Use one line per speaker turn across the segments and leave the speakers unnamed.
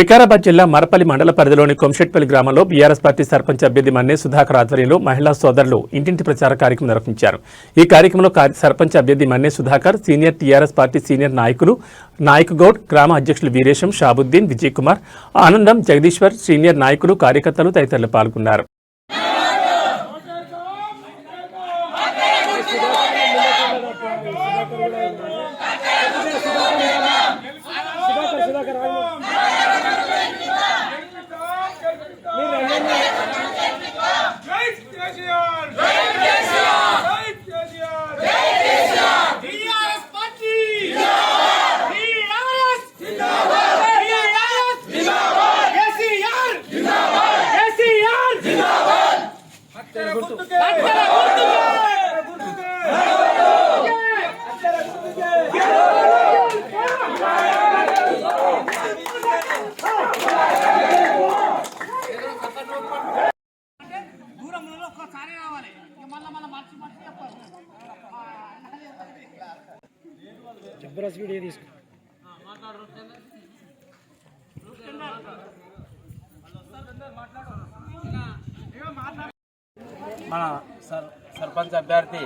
వికారాబాద్ జిల్లా మరపల్లి మండల పరిధిలోని కొంషెట్పల్లి గ్రామంలో బీఆర్ఎస్ పార్టీ సర్పంచ్ అభ్యర్థి మన్నే సుధాకర్ ఆధ్వర్యంలో మహిళా సోదరులు ఇంటింటి ప్రచార కార్యక్రమం నిర్వహించారు. ఈ కార్యక్రమంలో సర్పంచ్ అభ్యర్థి Manne Sudhakar senior TRS party senior నాయకులు నాయక్ గౌడ్ గ్రామ అధ్యక్షులు వీరేశం షాబుద్దీన్ విజయ్ కుమార్ ఆనందం జగదీశ్వర్ సీనియర్ నాయకులు కార్యకర్తలు తదితరులు పాల్గొన్నారు
జై కేసీఆర్ జై కేసీఆర్ జై కేసీఆర్ జై కేసీఆర్ టీఆర్ఎస్ పార్టీ జిందాబాద్ టీఆర్ఎస్ జిందాబాద్ టీఆర్ఎస్ జిందాబాద్ కేసీఆర్ జిందాబాద్ కేసీఆర్ జిందాబాద్ హత్తెర గుర్తుకే హత్తెర గుర్తుకే హత్తెర గుర్తుకే
దూరంలో ఒక్కసారి రావాలి ఇక మళ్ళీ మళ్ళీ మర్చి మర్చి చెప్పాలి
జబర్దస్త్ వీడియో తీసుకో.
మన సర్ సర్పంచ్ అభ్యర్థి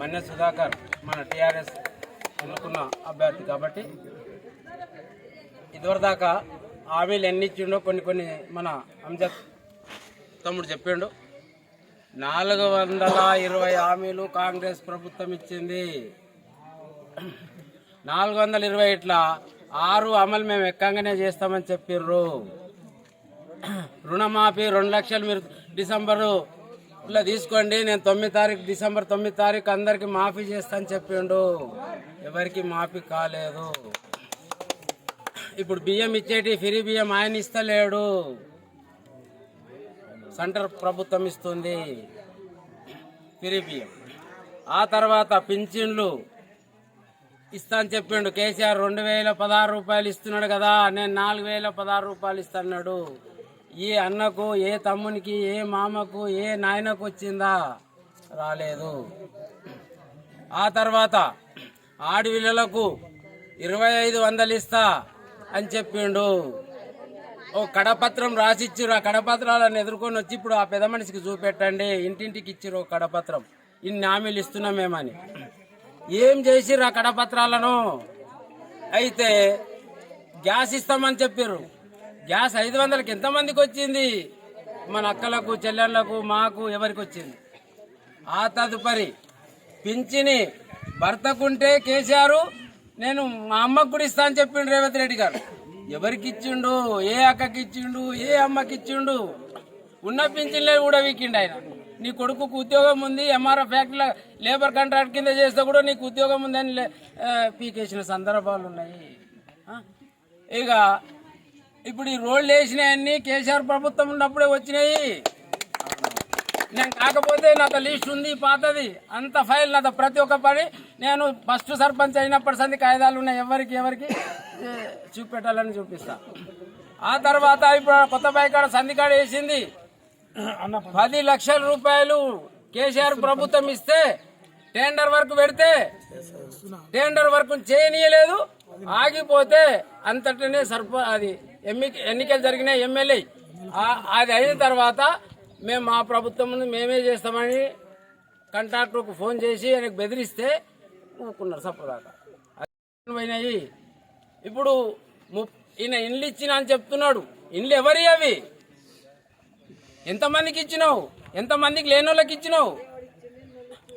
మన్య సుధాకర్ మన టీఆర్ఎస్ ఎన్నుకున్న అభ్యర్థి కాబట్టి ఇదివరదాకా హామీలు ఎన్ని ఇచ్చిండో కొన్ని కొన్ని మన అంజద్ తమ్ముడు చెప్పిండు. నాలుగు వందల ఇరవై హామీలు కాంగ్రెస్ ప్రభుత్వం ఇచ్చింది. నాలుగు వందల ఇరవై ఇట్లా ఆరు అమలు మేము ఎక్కంగానే చేస్తామని చెప్పిర్రు. రుణమాఫీ రెండు లక్షలు మీరు డిసెంబరు ఇట్లా తీసుకోండి నేను తొమ్మిది తారీఖు డిసెంబర్ తొమ్మిది తారీఖు అందరికి మాఫీ చేస్తాను చెప్పిండు. ఎవరికి మాఫీ కాలేదు. ఇప్పుడు బియ్యం ఇచ్చేటి ఫ్రీ బియ్యం ఆయన ఇస్తలేడు. సెంటర్ ప్రభుత్వం ఇస్తుంది. ఫ్రీ బియ్యం. ఆ తర్వాత పింఛన్లు ఇస్తా అని చెప్పిండు. కేసీఆర్ రెండు వేల పదహారు రూపాయలు ఇస్తున్నాడు కదా నేను నాలుగు వేల పదహారు రూపాయలు ఇస్తున్నాడు ఏ అన్నకు ఏ తమ్మునికి ఏ మామకు ఏ నాయనకు వచ్చిందా? రాలేదు. ఆ తర్వాత ఆడపిల్లలకు ఇరవై ఐదు వందలు ఇస్తా అని చెప్పిండు. ఓ కడపత్రం రాసిచ్చిరు ఆ కడపత్రాలను ఎదుర్కొని వచ్చి ఇప్పుడు ఆ పెద్ద మనిషికి చూపెట్టండి. ఇంటింటికి ఇచ్చిర్రు ఒక కడపత్రం. ఇన్ని హామీలు ఇస్తున్నామేమని ఏం చేసిర్రు ఆ కడపత్రాలను అయితే గ్యాస్ ఇస్తామని చెప్పారు గ్యాస్ ఐదు వందలకి ఎంతమందికి వచ్చింది? మన అక్కలకు చెల్లెళ్ళకు మాకు ఎవరికి వచ్చింది? ఆ తదుపరి పింఛని భర్తకుంటే కేసీఆర్ నేను మా అమ్మకు కూడా ఇస్తా అని చెప్పిండు రేవంత్ రెడ్డి గారు. ఎవరికి ఇచ్చిండు? ఏ అక్కకి ఇచ్చిండు? ఏ అమ్మకి ఇచ్చిండు? ఉన్న పింఛన్లే కూడా వీకిండు ఆయన. నీ కొడుకుకు ఉద్యోగం ఉంది ఎంఆర్ఓ ఫ్యాక్టరీలో లేబర్ కాంట్రాక్ట్ కింద చేస్తే కూడా నీకు ఉద్యోగం ఉందని లే- పీకేసిన సందర్భాలు ఉన్నాయి. ఇక ఇప్పుడు ఈ రోడ్లు వేసినాయన్నీ కేసీఆర్ ప్రభుత్వం ఉన్నప్పుడే వచ్చినాయి. నేను కాకపోతే నాతో లిస్ట్ ఉంది పాతది. అంత ఫైల్ నాతో ప్రతి ఒక్క పని నేను ఫస్ట్ సర్పంచ్ అయినప్పటి సంది కాయిదాలు ఉన్నాయి ఎవరికి ఎవరికి? చూపెట్టాలని చూపిస్తా. ఆ తర్వాత ఇప్పుడు కొత్త బైకాడ సంధికాడ వేసింది. పది లక్షల రూపాయలు కేసీఆర్ ప్రభుత్వం ఇస్తే టెండర్ వర్క్ పెడితే టెండర్ వర్క్ చేయనీయలేదు. ఆగిపోతే అంతటనే సర్ప అది ఎన్నికలు జరిగిన ఎమ్మెల్యే. అది అయిన తర్వాత మేము మా ప్రభుత్వం మేమే చేస్తామని కంట్రాక్టర్కు ఫోన్ చేసి ఆయనకు బెదిరిస్తే ఊరుకున్నారు సప్పదాకా పోయినాయి. ఇప్పుడు ము- ఈయన ఇండ్లు ఇచ్చిన అని చెప్తున్నాడు. ఇండ్లు ఎవరి అవి? ఎంతమందికి ఇచ్చినావు? ఎంతమందికి లేని వాళ్ళకి ఇచ్చినావు?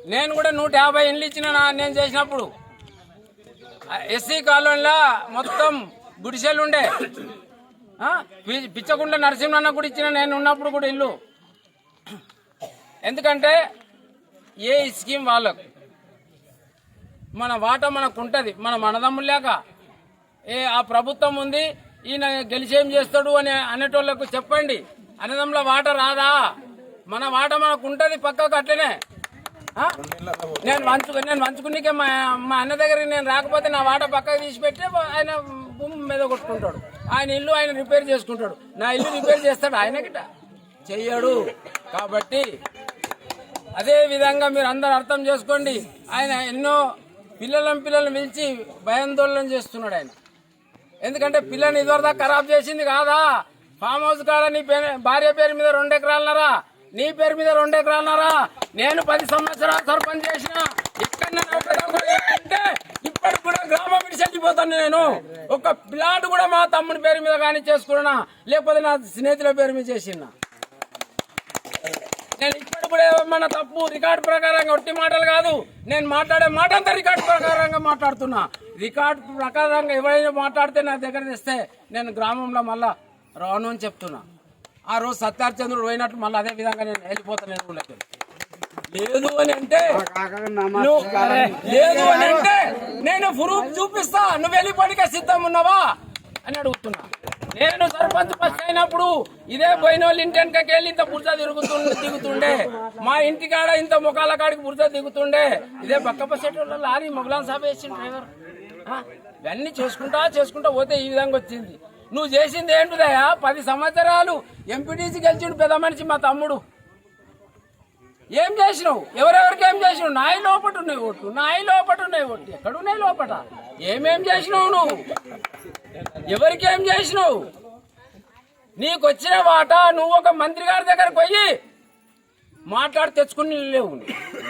నేను కూడా నూట యాభై ఇండ్లు ఇచ్చిన నా- నేను చేసినప్పుడు. ఎస్సీ కాలనీలో మొత్తం గుడిసెలు ఉండే. పిచ్చకుండా నరసింహన్న కూడా ఇచ్చిన నేను ఉన్నప్పుడు కూడా ఇల్లు. ఎందుకంటే ఏ స్కీమ్ వాళ్ళకు? మన వాటా మనకు ఉంటుంది మన మనదమ్ములు లేక. ఏ ఆ ప్రభుత్వం ఉంది ఈయన గెలిచేం చేస్తాడు అని అనేటోళ్ళకు చెప్పండి. అన్నదమ్ముల వాట రాదా? మన వాట మనకు ఉంటుంది పక్కకు అట్లనే. నేను వంచు నేను వంచుకునికే మా మా అన్న దగ్గరికి నేను రాకపోతే నా వాట పక్కకు తీసి పెట్టి ఆయన భూమి మీద కొట్టుకుంటాడు. ఆయన ఇల్లు ఆయన రిపేర్ చేసుకుంటాడు. నా ఇల్లు రిపేర్ చేస్తాడు ఆయన గిట్ట. చెయ్యడు. కాబట్టి అదే విధంగా మీరు అందరు అర్థం చేసుకోండి. ఆయన ఎన్నో పిల్లలను పిల్లలను పిలిచి భయాందోళన చేస్తున్నాడు ఆయన. ఎందుకంటే పిల్లని ఇదివరదా ఖరాబ్ చేసింది కాదా? ఫామ్ హౌస్ కాడ నీ భార్య పేరు మీద రెండు ఎకరాలన్నారా నీ పేరు మీద రెండు ఎకరాలన్నారా నేను పది సంవత్సరాలు సర్పంచ్ చేసిన ఇక్కడ అంటే ఇప్పటికి కూడా గ్రామం విడిచి నేను. ఒక ప్లాట్ కూడా మా తమ్ముని పేరు మీద కానీ చేసుకున్నా లేకపోతే నా స్నేహితుల పేరు మీద చేసిన. నేను ఇప్పుడు కూడా ఏమన్నా తప్పు రికార్డు ప్రకారంగా ఒట్టి మాటలు కాదు. నేను మాట్లాడే మాట అంతా రికార్డు ప్రకారంగా మాట్లాడుతున్నా. రికార్డు ప్రకారంగా ఎవరైనా మాట్లాడితే నా దగ్గర తెస్తే నేను గ్రామంలో మళ్ళా రాను అని చెప్తున్నా. ఆ రోజు సత్యార్చంద్రుడు పోయినట్టు మళ్ళీ అదే విధంగా నేను వెళ్ళిపోతాను ఊళ్ళకి లేదు అని అంటే నువ్వు- లేదు అని అంటే నేను ప్రూఫ్ చూపిస్తా. నువ్వు వెళ్ళిపోనికే సిద్ధం ఉన్నావా అని అడుగుతున్నా. నేను సర్పంచ్ ఫస్ట్ అయినప్పుడు ఇదే పోయిన వాళ్ళు ఇంటి వెనకకి వెళ్ళి ఇంత బుర్జ తిరుగుతుండే దిగుతుండే మా ఇంటి కాడ ఇంత ముఖాల కాడికి బుర్జ దిగుతుండే ఇదే పక్క సెట్ల లారీ మొగలాన్ సాబ్ వేసిన డ్రైవర్. ఇవన్నీ చేసుకుంటా చేసుకుంటా పోతే ఈ విధంగా వచ్చింది. నువ్వు చేసింది ఏంటిదయా పది సంవత్సరాలు ఎంపీటీసీ గెలిచిండు పెద్ద మనిషి మా తమ్ముడు. ఏం చేసినావు? ఎవరెవరికి ఏం చేసినావు? నాయి లోపట ఉన్నాయి ఓట్లు నాయి లోపట ఉన్నాయి ఓట్లు. ఎక్కడున్నాయి లోపట? ఏమేం చేసినావు నువ్వు? ఎవరికి ఏం చేసినావు? నీకు వచ్చిన వాట నువ్వు ఒక మంత్రి గారి దగ్గరకు పోయి మాట్లాడి తెచ్చుకుని లేవు.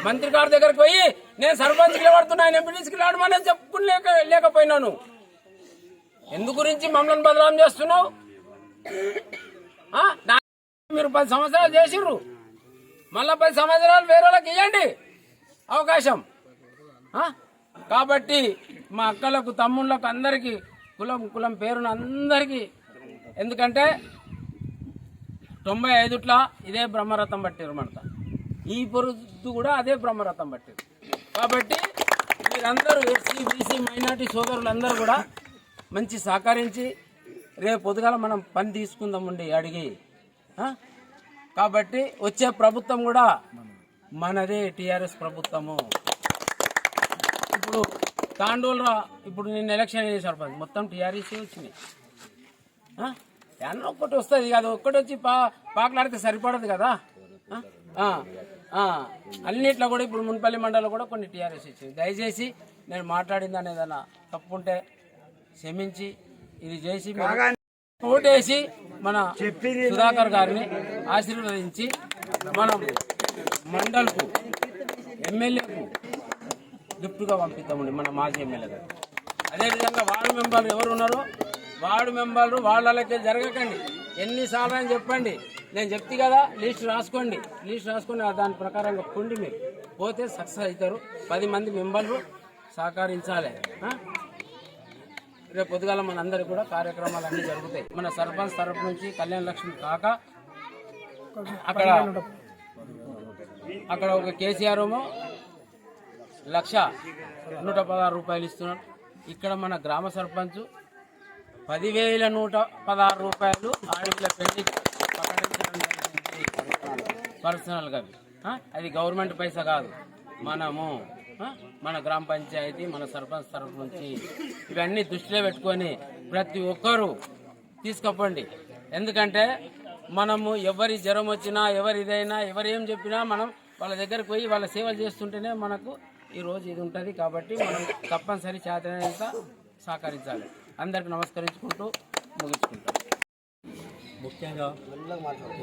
మంత్రి గారి దగ్గరకు పోయి నేను సర్పంచ్ నిలబడుతున్నా ఆయన ఎంపీటీసీకి అనేది చెప్పుకుని లేక లేకపోయినాను. ఎందు గురించి మమ్మల్ని బదనాం చేస్తున్నావు? మీరు పది సంవత్సరాలు చేసిర్రు. మళ్ళా పది సంవత్సరాలు వేరే వాళ్ళకి ఇవ్వండి అవకాశం. కాబట్టి మా అక్కలకు తమ్ముళ్ళకు అందరికీ కులం కులం పేరున అందరికీ ఎందుకంటే తొంభై ఐదుట్లా ఇదే బ్రహ్మరథం పట్టారు మనత. ఈ పొరుదు కూడా అదే బ్రహ్మరథం పట్టారు కాబట్టి మీరందరూ ఎస్సీ బీసీ మైనార్టీ సోదరులందరూ కూడా మంచి సహకరించి రేపు పొద్దుగాల మనం పని తీసుకుందామండి అడిగి కాబట్టి వచ్చే ప్రభుత్వం కూడా మనదే టీఆర్ఎస్ ప్రభుత్వము. ఇప్పుడు తాండూలరా ఇప్పుడు నేను ఎలక్షన్ అయ్యే సర్పంచ్ మొత్తం టీఆర్ఎస్ వచ్చినాయి ఆ? ఒక్కటి వస్తుంది అది ఒక్కటి వచ్చి పా పాకలాడితే సరిపడదు కదా. అన్నిట్లో కూడా ఇప్పుడు మున్పల్లి మండలంలో కూడా కొన్ని టీఆర్ఎస్ ఇచ్చింది. దయచేసి నేను మాట్లాడింది అనేది ఏదైనా తప్పు క్షమించి ఇది చేసి ఓటేసి మన సుధాకర్ గారిని ఆశీర్వదించి మనం మండల్కు ఎమ్మెల్యేకు గిఫ్ట్గా పంపిస్తామండి మన మాజీ ఎమ్మెల్యే గారు. అదేవిధంగా వార్డు మెంబర్లు ఎవరు ఉన్నారో వార్డు మెంబర్లు వాళ్ళకే జరగకండి. ఎన్నిసార్లు అని చెప్పండి. నేను చెప్తే కదా లిస్ట్ రాసుకోండి. లిస్ట్ రాసుకొని ఆ దాని ప్రకారంగా పొండి మీరు. పోతే సక్సెస్ అవుతారు. పది మంది మెంబర్లు సహకరించాలి? రేపు పొద్దుగాల మన కూడా కార్యక్రమాలు అన్నీ జరుగుతాయి. మన సర్పంచ్ తరపు నుంచి కళ్యాణ లక్ష్మి కాక అక్కడ అక్కడ ఒక కేసీఆర్ ఏమో లక్ష నూట పదహారు రూపాయలు ఇస్తున్నాడు. ఇక్కడ మన గ్రామ సర్పంచ్ పదివేల నూట పదహారు రూపాయలు ఆడపిల్ల పెళ్ళి ప్రకటించడం పర్సనల్గా. అది గవర్నమెంట్ పైసా కాదు. మనము మన గ్రామ పంచాయతీ మన సర్పంచ్ తరఫు నుంచి ఇవన్నీ దృష్టిలో పెట్టుకొని ప్రతి ఒక్కరూ తీసుకపోండి. ఎందుకంటే మనము ఎవరి జ్వరం వచ్చినా ఎవరి ఇదైనా ఎవరు ఏం చెప్పినా మనం వాళ్ళ దగ్గరికి పోయి వాళ్ళ సేవలు చేస్తుంటేనే మనకు ఈ రోజు ఇది ఉంటుంది కాబట్టి మనం తప్పనిసరి చేతనంత సహకరించాలి. అందరికి నమస్కరించుకుంటూ ముగించుకుంటాం.
ముఖ్యంగా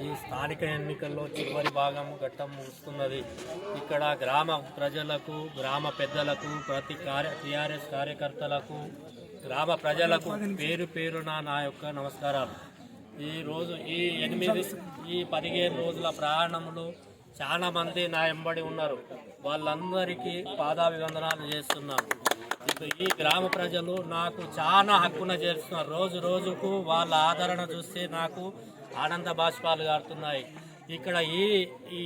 ఈ స్థానిక ఎన్నికల్లో చివరి భాగం ఘట్టం ముగుస్తున్నది. ఇక్కడ గ్రామ ప్రజలకు గ్రామ పెద్దలకు ప్రతి కార్య టీఆర్ఎస్ కార్యకర్తలకు గ్రామ ప్రజలకు పేరు పేరున నా యొక్క నమస్కారాలు. ఈ రోజు ఈ ఎనిమిది ఈ పదిహేను రోజుల ప్రయాణంలో చాలా మంది నా ఎంబడి ఉన్నారు. వాళ్ళందరికీ పాదాభివందనాలు చేస్తున్నాను. ఈ గ్రామ ప్రజలు నాకు చాలా హక్కున చేస్తున్నారు రోజు రోజుకు వాళ్ళ ఆదరణ చూస్తే నాకు ఆనంద బాష్పాలు గారుతున్నాయి. ఇక్కడ ఈ ఈ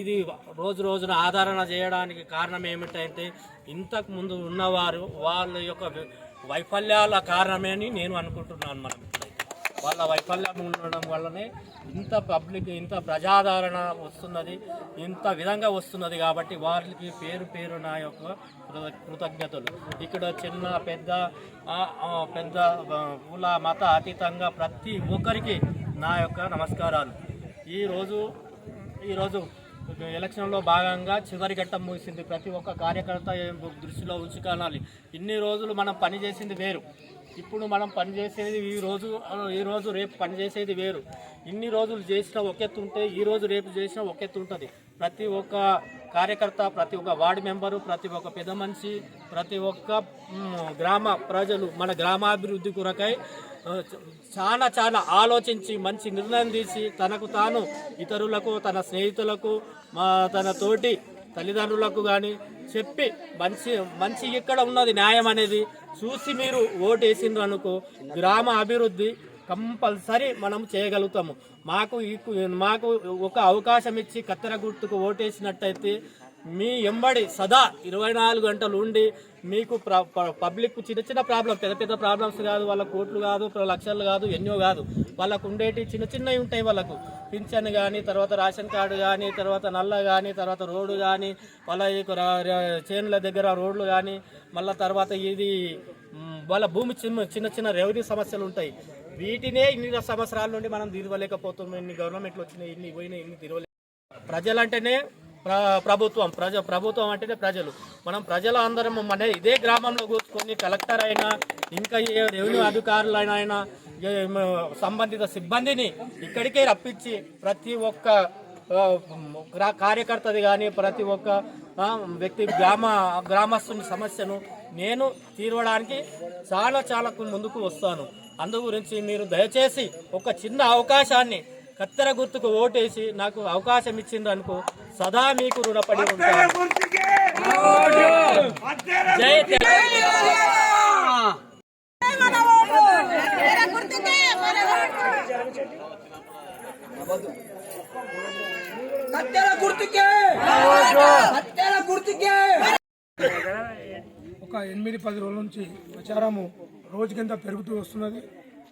ఇది రోజు రోజున ఆదరణ చేయడానికి కారణం ఏమిటంటే ఇంతకు ముందు ఉన్నవారు వాళ్ళ యొక్క వైఫల్యాల కారణమే అని నేను అనుకుంటున్నాను మనం. వాళ్ళ వైఫల్యం ఉండడం వల్లనే ఇంత పబ్లిక్ ఇంత ప్రజాదరణ వస్తున్నది ఇంత విధంగా వస్తున్నది కాబట్టి వారికి పేరు పేరు నా యొక్క కృతజ్ఞతలు. ఇక్కడ చిన్న పెద్ద పెద్ద కుల మత అతీతంగా ప్రతి ఒక్కరికి నా యొక్క నమస్కారాలు. ఈరోజు ఈరోజు ఎలక్షన్లో భాగంగా చివరి ఘట్టం ముగిసింది. ప్రతి ఒక్క కార్యకర్త దృష్టిలో ఉంచుకోనాలి ఇన్ని రోజులు మనం పని చేసింది వేరు. ఇప్పుడు మనం పనిచేసేది ఈ రోజు ఈ రోజు రేపు పనిచేసేది వేరు. ఇన్ని రోజులు చేసిన ఒక ఉంటే ఈ రోజు రేపు చేసిన ఒకెత్తు ఉంటుంది. ప్రతి ఒక్క కార్యకర్త ప్రతి ఒక్క వార్డు మెంబరు ప్రతి ఒక్క పెద్ద మనిషి ప్రతి ఒక్క గ్రామ ప్రజలు మన గ్రామాభివృద్ధి కొరకై చాలా చాలా ఆలోచించి మంచి నిర్ణయం తీసి తనకు తాను ఇతరులకు తన స్నేహితులకు తన తోటి తల్లిదండ్రులకు కానీ చెప్పి మంచి మంచి ఇక్కడ ఉన్నది న్యాయం అనేది చూసి మీరు ఓటు వేసిండ్రు అనుకో గ్రామ అభివృద్ధి కంపల్సరీ మనం చేయగలుగుతాము. మాకు ఈ మాకు ఒక అవకాశం ఇచ్చి కత్తెర గుర్తుకు ఓటేసినట్టయితే మీ ఎంబడి సదా ఇరవై నాలుగు గంటలు ఉండి మీకు ప్ర- పబ్లిక్ చిన్న చిన్న ప్రాబ్లం పెద్ద పెద్ద ప్రాబ్లమ్స్ కాదు వాళ్ళ కోట్లు కాదు లక్షలు కాదు ఎన్నో కాదు. వాళ్ళకు ఉండేటి చిన్న చిన్నవి ఉంటాయి వాళ్ళకు. పింఛన్ కానీ తర్వాత రేషన్ కార్డు కానీ తర్వాత నల్ల కానీ తర్వాత రోడ్డు కానీ వాళ్ళ చేనుల దగ్గర రోడ్లు కానీ మళ్ళీ తర్వాత ఇది వాళ్ళ భూమి చిన్న చిన్న చిన్న రెవెన్యూ సమస్యలు ఉంటాయి. వీటినే ఇన్ని సంవత్సరాల నుండి మనం తీరవలేకపోతున్నాం. ఇన్ని గవర్నమెంట్లు వచ్చినాయి ఇన్ని పోయినాయి ఇన్ని తీరవలే ప్రజలంటేనే ప్రభుత్వం ప్రజ ప్రభుత్వం అంటేనే ప్రజలు. మనం ప్రజల అందరం మన ఇదే గ్రామంలో కూర్చుకొని కలెక్టర్ అయినా ఇంకా ఏ రెవెన్యూ అధికారులైనా సంబంధిత సిబ్బందిని ఇక్కడికే రప్పించి ప్రతి ఒక్క కార్యకర్తది కానీ ప్రతి ఒక్క వ్యక్తి గ్రామ గ్రామస్తుని సమస్యను నేను తీరవడానికి చాలా చాలా ముందుకు వస్తాను. అందు గురించి మీరు దయచేసి ఒక చిన్న అవకాశాన్ని కత్తెర గుర్తుకు ఓటేసి నాకు అవకాశం ఇచ్చిండ్రు అనుకో సదా మీకు రుణపడి
ఒక ఎనిమిది పది రోజుల నుంచి ప్రచారము రోజుకింత పెరుగుతూ వస్తున్నది.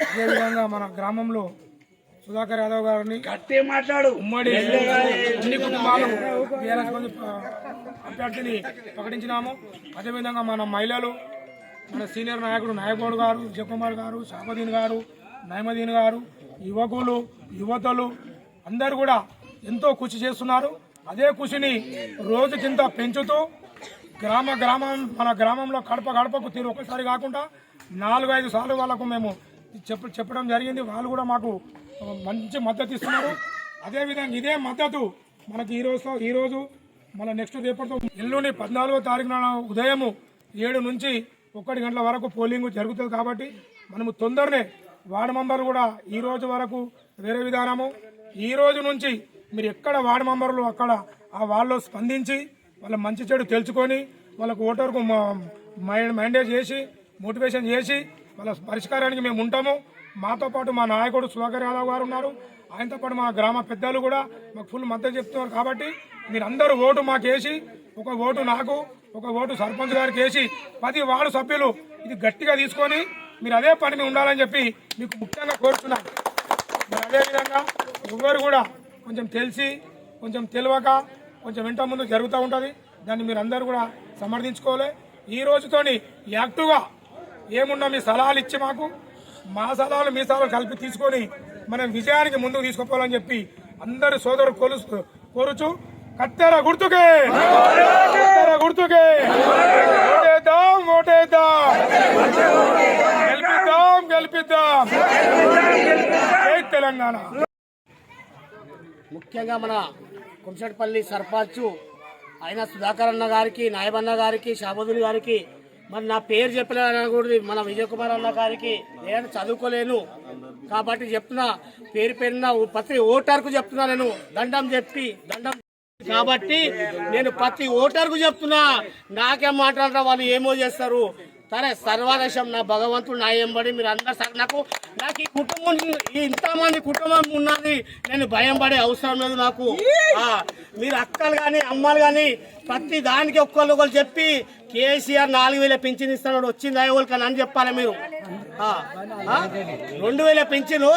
అదేవిధంగా మన గ్రామంలో సుధాకర్ యాదవ్ గారిని
గట్టి మాట్లాడు.
ఉమ్మడి అన్ని కుటుంబాలు బీఆర్ఎస్ మంది ప- అభ్యర్థిని ప్రకటించినాము. అదేవిధంగా మన మహిళలు మన సీనియర్ నాయకుడు నాయకుడు గారు విజయకుమార్ గారు షాబదీన్ గారు నయమదీన్ గారు యువకులు యువతలు అందరూ కూడా ఎంతో కృషి చేస్తున్నారు. అదే కృషిని రోజుకింత పెంచుతూ గ్రామ గ్రామం మన గ్రామంలో గడప గడపకు తీరు ఒకసారి కాకుండా నాలుగు ఐదు సార్లు వాళ్ళకు మేము చెప్ప చెప్పడం జరిగింది. వాళ్ళు కూడా మాకు మంచి మద్దతు ఇస్తున్నారు. అదేవిధంగా ఇదే మద్దతు మనకి ఈ రోజు ఈ మన నెక్స్ట్ రేపటితో ఎల్లుండి పద్నాలుగో తారీఖున ఉదయము ఏడు నుంచి ఒకటి గంటల వరకు పోలింగ్ జరుగుతుంది కాబట్టి మనము తొందరనే వార్డు మెంబర్లు కూడా ఈ రోజు వరకు వేరే విధానము. ఈ రోజు నుంచి మీరు ఎక్కడ వార్డు మెంబర్లు అక్కడ ఆ వాళ్ళు స్పందించి వాళ్ళ మంచి చెడు తెలుసుకొని వాళ్ళకు ఓటర్కు మైండేజ్ చేసి మోటివేషన్ చేసి వాళ్ళ పరిష్కారానికి మేము ఉంటాము. మాతో పాటు మా నాయకుడు సుధాకర్ యాదవ్ గారు ఉన్నారు. ఆయనతో పాటు మా గ్రామ పెద్దలు కూడా మాకు ఫుల్ మద్దతు చెప్తున్నారు కాబట్టి మీరందరూ ఓటు మాకేసి ఒక ఓటు నాకు ఒక ఓటు సర్పంచ్ గారికి వేసి పది వార్డు సభ్యులు ఇది గట్టిగా తీసుకొని మీరు అదే పని మీద ఉండాలని చెప్పి మీకు ముఖ్యంగా కోరుతున్నాను మరి అదేవిధంగా ఎవరు కూడా కొంచెం తెలిసి కొంచెం తెలియక కొంచెం వెంట ముందు జరుగుతూ ఉంటుంది. దాన్ని మీరు అందరూ కూడా సమర్థించుకోవాలి. ఈ రోజుతోని యాక్టివ్గా ఏమున్నా మీ సలహాలు ఇచ్చి మాకు మా సదాలు మీ సదాలు కలిపి తీసుకొని మనం విజయానికి ముందుకు తీసుకుపోవాలని చెప్పి అందరు సోదరులు కొలుస్తూ కోరుచు. కత్తెర గుర్తుకే. కత్తెర గుర్తుకే. ఓటేద్దాం ఓటేద్దాం. గెలిపిద్దాం గెలిపిద్దాం. జై తెలంగాణ.
ముఖ్యంగా మన కుంచట్పల్లి సర్పంచ్ అయిన సుధాకర్ అన్న గారికి నాయబన్న గారికి షాబుద్దీన్ గారికి మరి నా పేరు చెప్పలేనకూడదు మన విజయకుమార్ అన్న గారికి నేను చదువుకోలేను. కాబట్టి చెప్తున్నా పేరు పేరున ప్రతి ఓటర్కు చెప్తున్నా నేను. దండం చెప్పి దండం కాబట్టి నేను ప్రతి ఓటర్కు చెప్తున్నా నాకేం మాట్లాడరా వాళ్ళు ఏమో చేస్తారు. సరే సర్వదేశం నా భగవంతుడు నా ఎంబడి మీరు అందరు సరే నాకు నాకు ఈ కుటుంబం ఇంతమంది కుటుంబం ఉన్నది. నేను భయం పడే అవసరం లేదు నాకు. మీరు అక్కలు కానీ అమ్మలు కానీ ప్రతి దానికి ఒక్కళ్ళు ఒకరు చెప్పి కేసీఆర్ నాలుగు వేల పింఛన్ ఇస్తున్నాడు వచ్చింది అయ్యోళ్ళకి అని చెప్పాలి మీరు? రెండు వేల పింఛను